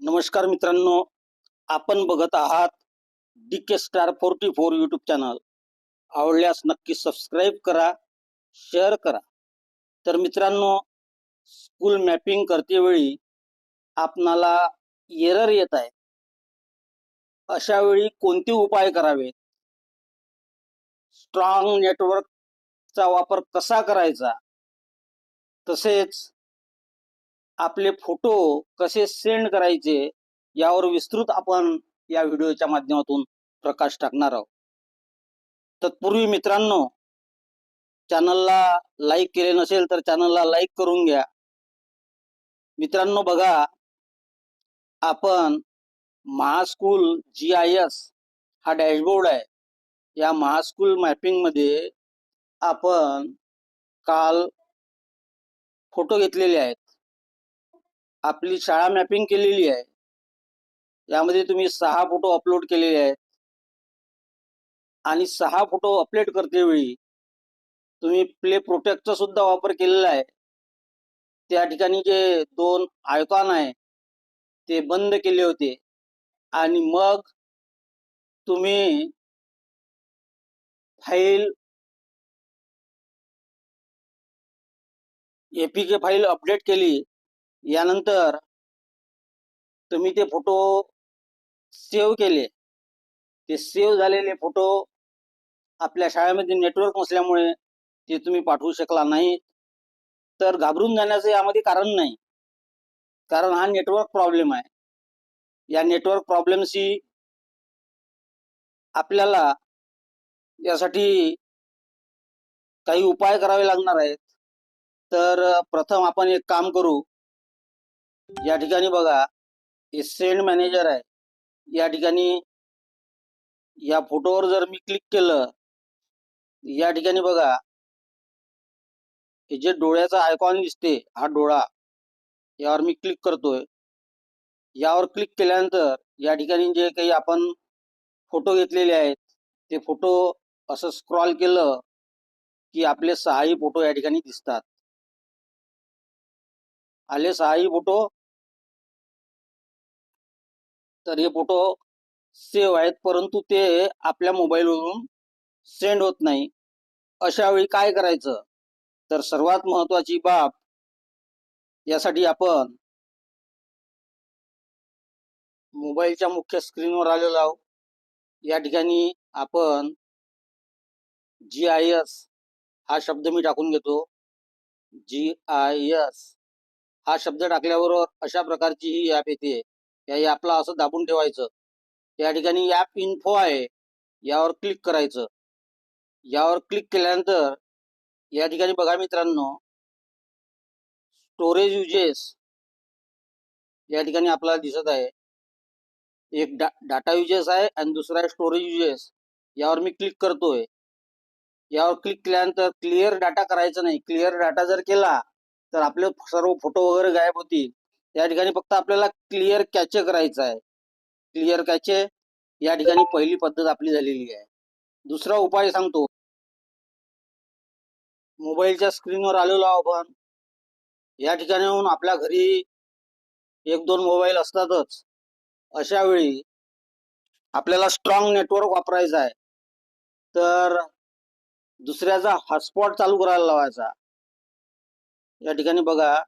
नमस्कार मित्रांनो आपण बघत आहात D K star forty four YouTube channel आवडल्यास नक्की सबस्क्राईब करा शेअर करा. तर मित्रांनो स्कूल मॅपिंग करते वेळी आपणाला एरर येत आहे. अशा वेळी कोणते उपाय करावेत स्ट्रॉंग नेटवर्कचा वापर कसा करायचा? तसेच आपले फोटो कसे सेंड करायचे यावर विस्तृत आपण या व्हिडिओच्या माध्यमातून प्रकाश टाकणार आहोत. तत्पूर्वी मित्रांनो चॅनलला लाईक केले नसेल तर चॅनलला लाईक करून घ्या. मित्रांनो बघा आपण महास्कूल जी आय एस हा डॅशबोर्ड आहे. या महास्कूल मॅपिंगमध्ये आपण काल फोटो घेतलेले आहेत. आपली शाळा मॅपिंग केलेली आहे. यामध्ये तुम्ही सहा फोटो अपलोड केलेले आहेत. आणि सहा फोटो अपलोड करते वेळी तुम्ही प्ले प्रोटेक्टचा सुद्धा वापर केलेला आहे. त्या ठिकाणी जे दोन आयकॉन आहे ते बंद केले होते. आणि मग तुम्ही फाईल एपीके फाईल अपडेट केली. यानंतर तुम्ही ते फोटो सेव्ह केले. ते सेव्ह झालेले फोटो आपल्या शाळेमध्ये नेटवर्क नसल्यामुळे ते तुम्ही पाठवू शकला नाही. तर घाबरून जाण्याचं यामध्ये कारण नाही. कारण हा नेटवर्क प्रॉब्लेम आहे. या नेटवर्क प्रॉब्लेमशी आपल्याला यासाठी काही उपाय करावे लागणार आहेत. तर प्रथम आपण एक काम करू. या ठिकाणी बघा हे सेंड मॅनेजर आहे. या ठिकाणी या फोटोवर जर मी क्लिक केलं या ठिकाणी बघा हे जे डोळ्याचा आयकॉन दिसते हा डोळा यावर मी क्लिक करतोय. यावर क्लिक केल्यानंतर या ठिकाणी जे काही आपण फोटो घेतलेले आहेत ते फोटो असं स्क्रॉल केलं की आपले सहाही फोटो या ठिकाणी दिसतात. आले सहाही फोटो तर हे फोटो सेव्ह आहेत परंतु ते आपल्या मोबाईलवरून सेंड होत नाही. अशा वेळी काय करायचं? तर सर्वात महत्वाची बाब यासाठी आपण मोबाईलच्या मुख्य स्क्रीनवर आलेलो आहोत. या ठिकाणी आपण जी आय एस हा शब्द मी टाकून घेतो. जी आय एस हा शब्द टाकल्याबरोबर अशा प्रकारची ही ॲप येते. या ॲपला असं दाबून ठेवायचं. या ठिकाणी ॲप इन्फो आहे यावर क्लिक करायचं. यावर क्लिक केल्यानंतर या ठिकाणी बघा मित्रांनो स्टोरेज युजेस या ठिकाणी आपल्याला दिसत आहे. एक डा डाटा युजेस आहे आणि दुसरा आहे स्टोरेज युजेस यावर मी क्लिक करतोय. यावर क्लिक केल्यानंतर क्लिअर डाटा करायचा नाही. क्लिअर डाटा जर केला तर आपले सर्व फोटो वगैरे गायब होतील. या ठिकाणी फक्त आपल्याला क्लिअर कॅचे करायचं आहे. क्लिअर कॅचे या ठिकाणी पहिली पद्धत आपली झालेली आहे. दुसरा उपाय सांगतो. मोबाईलच्या स्क्रीनवर आलेलो आपण. या ठिकाणीहून आपल्या घरी एक दोन मोबाईल असतातच. अशा वेळी आपल्याला स्ट्रॉंग नेटवर्क वापरायचं आहे. तर दुसऱ्याचा हॉटस्पॉट चालू करायला लावायचा. या ठिकाणी बघा.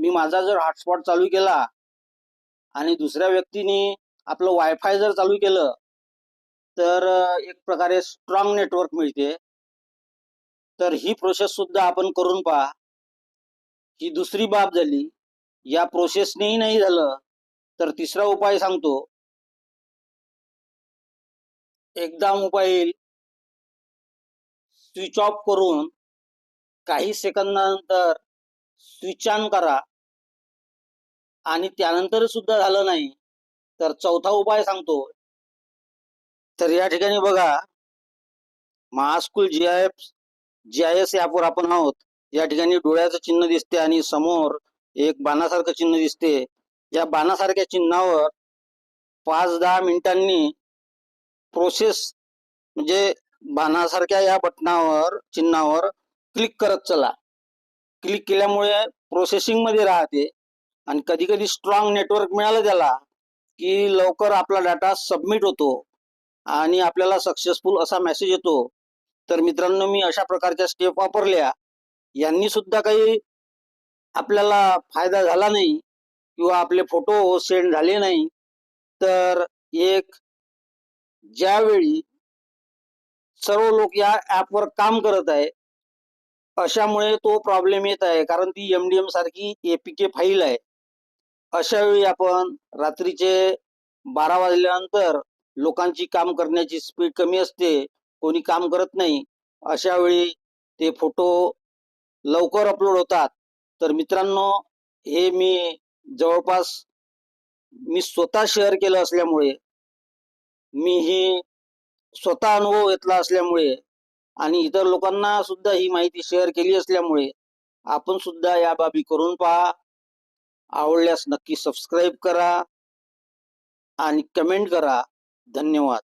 मी माझा जर हॉटस्पॉट चालू केला आणि दुसऱ्या व्यक्तीने आपलं वायफाय जर चालू केलं तर एक प्रकारे स्ट्रॉंग नेटवर्क मिळते. तर ही प्रोसेस सुद्धा आपण करून पहा. ही दुसरी बाब झाली. या प्रोसेसनेही नाही झालं तर तिसरा उपाय सांगतो. एकदा मोबाईल स्विच ऑफ करून काही सेकंदानंतर स्विच ऑन करा. आणि त्यानंतर सुद्धा झालं नाही. तर चौथा उपाय सांगतो. तर या ठिकाणी बघा. Mahaschool G I F G I S ॲपवर आपण आहोत. या ठिकाणी डोळ्याचं चिन्ह दिसते आणि समोर एक बाणासारखं चिन्ह दिसते. या बाणासारख्या चिन्हावर पाच दहा मिनिटांनी प्रोसेस म्हणजे बाणासारख्या या बटनावर चिन्हावर क्लिक करत चला. क्लिक केल्यामुळे प्रोसेसिंगमध्ये राहते. आणि कधी कधी स्ट्रॉंग नेटवर्क मिळालं त्याला की लवकर आपला डाटा सबमिट होतो आणि आपल्याला सक्सेसफुल असा मेसेज येतो. तर मित्रांनो मी अशा प्रकारच्या स्टेप वापरल्या. यांनी सुद्धा काही आपल्याला फायदा झाला नाही किंवा आपले फोटो सेंड झाले नाही. तर एक ज्यावेळी सर्व लोक या ऍपवर काम करत आहे अशामुळे तो प्रॉब्लेम येत आहे. कारण ती एमडीएम सारखी एपीके फाईल आहे. अशा वेळी आपण रात्रीचे बारा वाजल्यानंतर लोकांची काम करण्याची स्पीड कमी असते कोणी काम करत नाही अशा वेळी ते फोटो लवकर अपलोड होतात. तर मित्रांनो हे मी जवळपास मी स्वतः शेअर केलं असल्यामुळे मी ही स्वतः अनुभव घेतला असल्यामुळे आणि इतर लोकांना सुद्धा ही माहिती शेअर केली असल्यामुळे आपण सुद्धा या बाबी करून पहा. आवडल्यास नक्की सबस्क्राईब करा आणि कमेंट करा. धन्यवाद.